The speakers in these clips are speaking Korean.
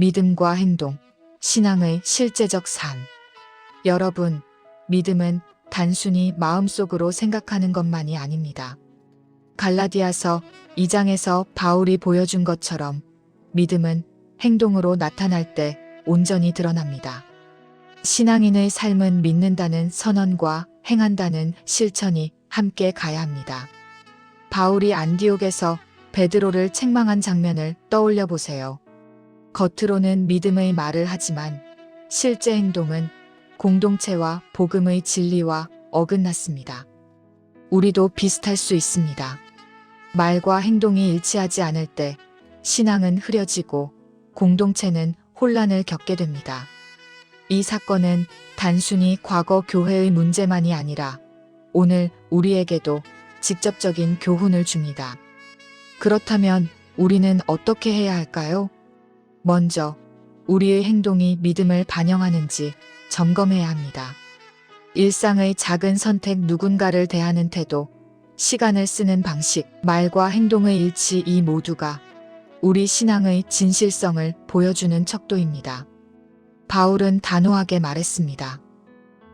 믿음과 행동, 신앙의 실제적 삶. 여러분, 믿음은 단순히 마음속으로 생각하는 것만이 아닙니다. 갈라디아서 2장에서 바울이 보여준 것처럼 믿음은 행동으로 나타날 때 온전히 드러납니다. 신앙인의 삶은 믿는다는 선언과 행한다는 실천이 함께 가야 합니다. 바울이 안디옥에서 베드로를 책망한 장면을 떠올려 보세요. 겉으로는 믿음의 말을 하지만 실제 행동은 공동체와 복음의 진리와 어긋났습니다. 우리도 비슷할 수 있습니다. 말과 행동이 일치하지 않을 때 신앙은 흐려지고 공동체는 혼란을 겪게 됩니다. 이 사건은 단순히 과거 교회의 문제만이 아니라 오늘 우리에게도 직접적인 교훈을 줍니다. 그렇다면 우리는 어떻게 해야 할까요? 먼저 우리의 행동이 믿음을 반영하는지 점검해야 합니다. 일상의 작은 선택 누군가를 대하는 태도, 시간을 쓰는 방식, 말과 행동의 일치 이 모두가 우리 신앙의 진실성을 보여주는 척도입니다. 바울은 단호하게 말했습니다.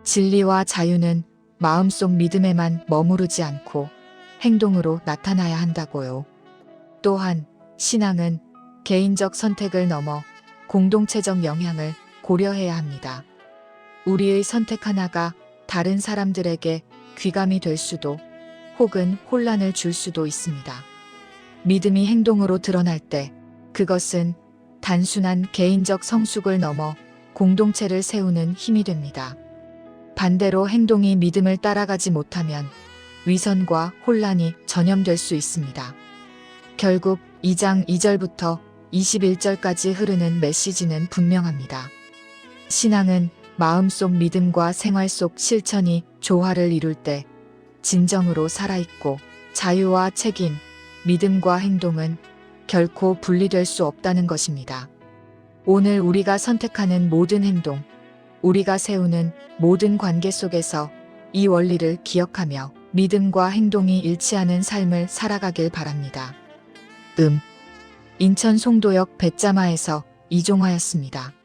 진리와 자유는 마음속 믿음에만 머무르지 않고 행동으로 나타나야 한다고요. 또한 신앙은 개인적 선택을 넘어 공동체적 영향을 고려해야 합니다. 우리의 선택 하나가 다른 사람들에게 귀감이 될 수도 혹은 혼란을 줄 수도 있습니다. 믿음이 행동으로 드러날 때 그것은 단순한 개인적 성숙을 넘어 공동체를 세우는 힘이 됩니다. 반대로 행동이 믿음을 따라가지 못하면 위선과 혼란이 전염될 수 있습니다. 결국 2장 2절부터 21절까지 흐르는 메시지는 분명합니다. 신앙은 마음속 믿음과 생활 속 실천이 조화를 이룰 때 진정으로 살아있고 자유와 책임, 믿음과 행동은 결코 분리될 수 없다는 것입니다. 오늘 우리가 선택하는 모든 행동, 우리가 세우는 모든 관계 속에서 이 원리를 기억하며 믿음과 행동이 일치하는 삶을 살아가길 바랍니다. 음. 인천 송도역 배짜마에서 이종화였습니다.